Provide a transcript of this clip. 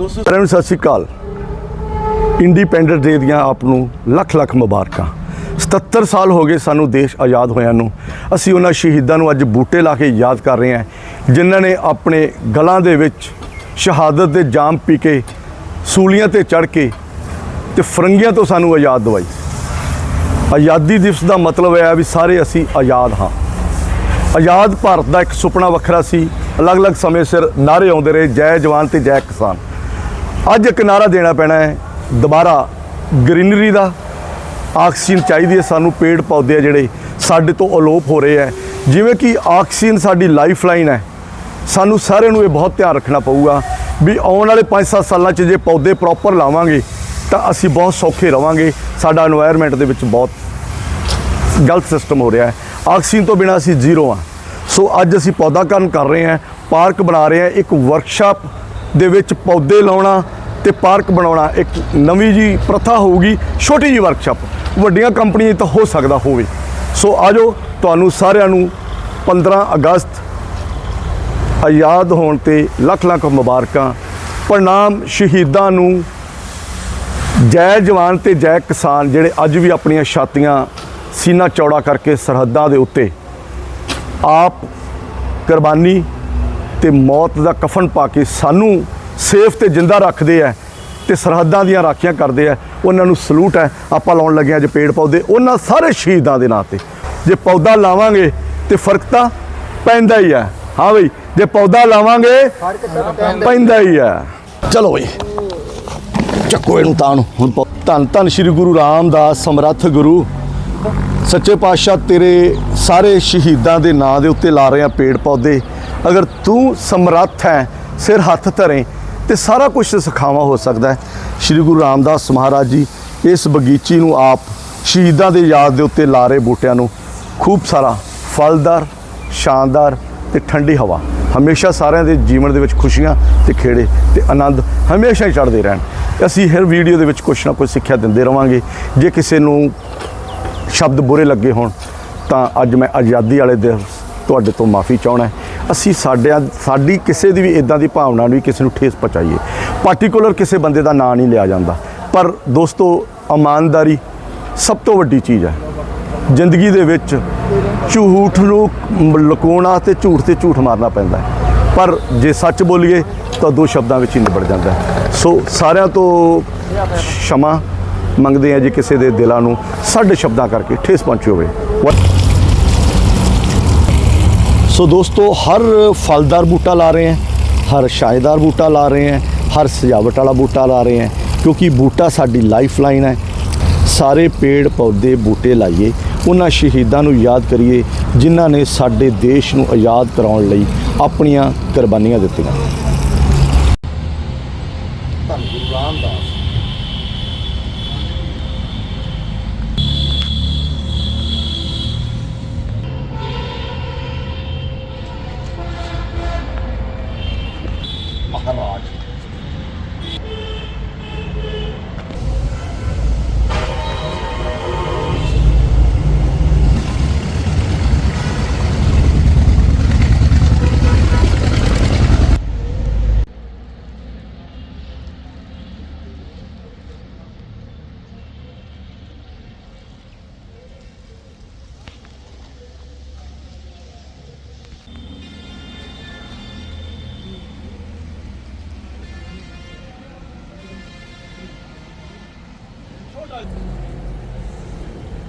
ਦੋਸਤੋ ਸਾਰਿਆਂ ਨੂੰ ਸਤਿ ਸ਼੍ਰੀ ਅਕਾਲ। ਇੰਡੀਪੈਂਡੈਂਸ ਡੇ ਦੀਆਂ ਆਪ ਨੂੰ ਲੱਖ ਲੱਖ ਮੁਬਾਰਕਾਂ। 77 ਸਾਲ ਹੋ ਗਏ ਸਾਨੂੰ ਦੇਸ਼ ਆਜ਼ਾਦ ਹੋਇਆਂ ਨੂੰ। ਅਸੀਂ ਉਹਨਾਂ ਸ਼ਹੀਦਾਂ ਨੂੰ ਅੱਜ ਬੂਟੇ ਲਾ ਕੇ ਯਾਦ ਕਰ ਰਹੇ ਹਾਂ, ਜਿਨ੍ਹਾਂ ਨੇ ਆਪਣੇ ਗਲਾਂ ਦੇ ਵਿੱਚ ਸ਼ਹਾਦਤ ਦੇ ਜਾਮ ਪੀ ਕੇ, ਸੂਲੀਆਂ ਤੇ ਚੜ ਕੇ ਤੇ ਫਰੰਗੀਆਂ ਤੋਂ ਸਾਨੂੰ ਆਜ਼ਾਦ ਦਵਾਈ। ਆਜ਼ਾਦੀ ਦਿਵਸ ਦਾ ਮਤਲਬ ਹੈ ਵੀ ਸਾਰੇ ਅਸੀਂ ਆਜ਼ਾਦ ਹਾਂ। ਆਜ਼ਾਦ ਭਾਰਤ ਦਾ ਇੱਕ ਸੁਪਨਾ ਵੱਖਰਾ ਸੀ। ਅਲੱਗ-ਅਲੱਗ ਸਮੇਂ ਸਿਰ ਨਾਰੇ ਆਉਂਦੇ ਰਹੇ, ਜੈ ਜਵਾਨ ਤੇ ਜੈ ਕਿਸਾਨ। ਅੱਜ ਇੱਕ ਨਾਰਾ ਦੇਣਾ ਪੈਣਾ ਹੈ। ਦੁਬਾਰਾ ਗ੍ਰੀਨਰੀ ਦਾ ਆਕਸੀਜਨ ਚਾਹੀਦੀ ਹੈ। ਸਾਨੂੰ ਪੇੜ ਪੌਦੇ ਆ ਜਿਹੜੇ ਸਾਡੇ ਤੋਂ ਅਲੋਪ ਹੋ ਰਹੇ ਆ। ਜਿਵੇਂ ਕਿ ਆਕਸੀਜਨ ਸਾਡੀ ਲਾਈਫ ਲਾਈਨ ਹੈ। ਸਾਨੂੰ ਸਾਰਿਆਂ ਨੂੰ ਇਹ ਬਹੁਤ ਧਿਆਨ ਰੱਖਣਾ ਪਊਗਾ ਵੀ ਆਉਣ ਵਾਲੇ 5-7 ਸਾਲਾਂ 'ਚ ਜੇ ਪੌਦੇ ਪ੍ਰੋਪਰ ਲਾਵਾਂਗੇ, ਤਾਂ ਅਸੀਂ ਬਹੁਤ ਸੌਖੇ ਰਵਾਂਗੇ। ਸਾਡਾ এনवायरमेंट ਦੇ ਵਿੱਚ ਬਹੁਤ ਗਲਤ ਸਿਸਟਮ ਹੋ ਰਿਹਾ ਹੈ। ਆਕਸੀਜਨ ਤੋਂ ਬਿਨਾਂ ਅਸੀਂ ਜ਼ੀਰੋ ਆ ਸੋ ਅੱਜ ਅਸੀਂ ਪੌਦਾ ਪੌਦਾਕਰਨ ਕਰ ਰਹੇ ਹਾਂ। ਪਾਰਕ ਬਣਾ ਰਹੇ ਹਾਂ। ਇੱਕ ਵਰਕਸ਼ਾਪ ਦੇ ਵਿੱਚ ਪੌਦੇ ਲਾਉਣਾ ਤੇ ਪਾਰਕ ਬਣਾਉਣਾ ਇੱਕ ਨਵੀਂ ਜੀ ਪ੍ਰਥਾ ਹੋਊਗੀ, ਛੋਟੀ ਜੀ ਵਰਕਸ਼ਾਪ ਵੱਡੀਆਂ ਕੰਪਨੀਆਂ ਤਾਂ ਹੋ ਸਕਦਾ ਹੋਵੇ। ਸੋ ਆਜੋ ਤੁਹਾਨੂੰ ਸਾਰਿਆਂ ਨੂੰ 15 ਅਗਸਤ ਆਜ਼ਾਦ ਹੋਣ ਤੇ ਲੱਖ ਲੱਖ ਮੁਬਾਰਕਾਂ। ਪ੍ਰਣਾਮ ਸ਼ਹੀਦਾਂ ਨੂੰ। ਜੈ ਜਵਾਨ ਤੇ ਜੈ ਕਿਸਾਨ, ਜਿਹੜੇ ਅੱਜ ਵੀ ਆਪਣੀਆਂ ਛਾਤੀਆਂ ਸੀਨਾ ਚੌੜਾ ਕਰਕੇ ਸਰਹੱਦਾਂ ਦੇ ਉੱਤੇ ਆਪ ਕੁਰਬਾਨੀ ਤੇ ਮੌਤ ਦਾ ਕਫਨ ਪਾ ਕੇ ਸਾਨੂੰ ਸੇਫ ਤੇ ਜਿੰਦਾ ਰੱਖਦੇ ਆ ਤੇ ਸਰਹੱਦਾਂ ਦੀਆਂ ਰਾਖੀਆਂ ਕਰਦੇ ਆ, ਉਹਨਾਂ ਨੂੰ ਸਲੂਟ ਹੈ ਆਪਾਂ ਲਾਉਣ ਲੱਗੇ ਹਾਂ ਅੱਜ ਪੇੜ ਪੌਦੇ, ਉਹਨਾਂ ਸਾਰੇ ਸ਼ਹੀਦਾਂ ਦੇ ਨਾਂ ਤੇ। ਜੇ ਪੌਦਾ ਲਾਵਾਂਗੇ ਤੇ ਫ਼ਰਕ ਤਾਂ ਪੈਂਦਾ ਹੀ ਹੈ ਹਾਂ ਬਈ, ਜੇ ਪੌਦਾ ਲਾਵਾਂਗੇ ਪੈਂਦਾ ਹੀ ਹੈ ਚਲੋ ਬਈ, ਚੱਕੋ ਇਹਨੂੰ ਤਾਂ ਨੂੰ। ਹੁਣ ਧੰਨ ਧੰਨ ਸ੍ਰੀ ਗੁਰੂ ਰਾਮਦਾਸ ਸਮਰੱਥ ਗੁਰੂ। ਸੱਚੇ ਪਾਤਸ਼ਾਹ ਤੇਰੇ ਸਾਰੇ ਸ਼ਹੀਦਾਂ ਦੇ ਨਾਂ ਦੇ ਉੱਤੇ ਲਾ ਰਹੇ ਆ ਪੇੜ ਪੌਦੇ। ਅਗਰ ਤੂੰ ਸਮਰੱਥ ਹੈ, ਸਿਰ ਹੱਥ ਧਰੇ, ਤੇ ਸਾਰਾ ਕੁਝ ਸਿਖਾਵਾ ਹੋ ਸਕਦਾ ਹੈ। ਸ੍ਰੀ ਗੁਰੂ ਰਾਮਦਾਸ ਮਹਾਰਾਜ ਜੀ ਇਸ ਬਗੀਚੀ ਨੂੰ ਆਪ ਸ਼ਹੀਦਾਂ ਦੇ ਯਾਦ ਦੇ ਉੱਤੇ ਲਾ ਰਹੇ ਬੂਟਿਆਂ ਨੂੰ ਖੂਬ ਸਾਰਾ ਫਲਦਾਰ, ਸ਼ਾਨਦਾਰ ਤੇ ਠੰਡੀ ਹਵਾ। ਹਮੇਸ਼ਾ ਸਾਰਿਆਂ ਦੇ ਜੀਵਨ ਦੇ ਵਿੱਚ ਖੁਸ਼ੀਆਂ ਤੇ ਖੇੜੇ ਤੇ ਆਨੰਦ ਹਮੇਸ਼ਾ ਹੀ ਚੜ੍ਹਦੇ ਰਹਿਣ। ਅਸੀਂ ਹਰ ਵੀਡੀਓ ਦੇ ਵਿੱਚ ਕੁਛ ਨਾ ਕੁਛ ਸਿੱਖਿਆ ਦਿੰਦੇ ਰਵਾਂਗੇ। ਜੇ ਕਿਸੇ ਨੂੰ ਸ਼ਬਦ ਬੁਰੇ ਲੱਗੇ ਹੋਣ, ਤਾਂ ਅੱਜ ਮੈਂ ਆਜ਼ਾਦੀ ਵਾਲੇ ਦਿਨ ਤੁਹਾਡੇ ਤੋਂ ਮਾਫੀ ਚਾਹਣਾ ਅਸੀਂ ਸਾਡਿਆ ਸਾਡੀ ਕਿਸੇ ਦੀ ਵੀ ਇਦਾਂ ਦੀ ਭਾਵਨਾ ਨੂੰ ਵੀ ਕਿਸੇ ਨੂੰ ਠੇਸ ਪਹੁੰਚਾਈਏ। ਪਾਰਟਿਕੂਲਰ ਕਿਸੇ ਬੰਦੇ ਦਾ ਨਾਂ ਨਹੀਂ ਲਿਆ ਜਾਂਦਾ। ਪਰ ਦੋਸਤੋ, ਇਮਾਨਦਾਰੀ ਸਭ ਤੋਂ ਵੱਡੀ ਚੀਜ਼ ਹੈ। ਜ਼ਿੰਦਗੀ ਦੇ ਵਿੱਚ ਝੂਠ ਨੂੰ ਲੁਕਾਉਣਾ ਤੇ ਝੂਠ ਤੇ ਝੂਠ ਮਾਰਨਾ ਪੈਂਦਾ ਪਰ ਜੇ ਸੱਚ ਬੋਲੀਏ, ਤਾਂ ਦੋ ਸ਼ਬਦਾਂ ਵਿੱਚ ਹੀ ਨਿਬੜ ਜਾਂਦਾ ਸੋ ਸਾਰਿਆਂ ਤੋਂ ਸ਼ਮਾ ਮੰਗਦੇ ਆ ਜੇ ਕਿਸੇ ਦੇ ਦਿਲਾਂ ਨੂੰ, ਸਾਡੇ ਸ਼ਬਦਾਂ ਕਰਕੇ ਠੇਸ ਪਹੁੰਚੀ ਹੋਵੇ। ਸੋ ਦੋਸਤੋ ਹਰ ਫਲਦਾਰ ਬੂਟਾ ਲਾ ਰਹੇ ਹਾਂ ਹਰ ਛਾਇਦਾਰ ਬੂਟਾ ਲਾ ਰਹੇ ਹਾਂ ਹਰ ਸਜਾਵਟ ਵਾਲਾ ਬੂਟਾ ਲਾ ਰਹੇ ਹਾਂ ਕਿਉਂਕਿ ਬੂਟਾ ਸਾਡੀ ਲਾਈਫ ਲਾਈਨ ਹੈ ਸਾਰੇ ਪੇੜ ਪੌਦੇ ਬੂਟੇ ਲਾਈਏ ਉਹਨਾਂ ਸ਼ਹੀਦਾਂ ਨੂੰ ਯਾਦ ਕਰੀਏ ਜਿਨ੍ਹਾਂ ਨੇ ਸਾਡੇ ਦੇਸ਼ ਨੂੰ ਆਜ਼ਾਦ ਕਰਾਉਣ ਲਈ ਆਪਣੀਆਂ ਕੁਰਬਾਨੀਆਂ ਦਿੱਤੀਆਂ ਧੰਨ ਗੁਰੂ ਰਾਮਦਾਸ ਮਹਾਰਾਜ Leute.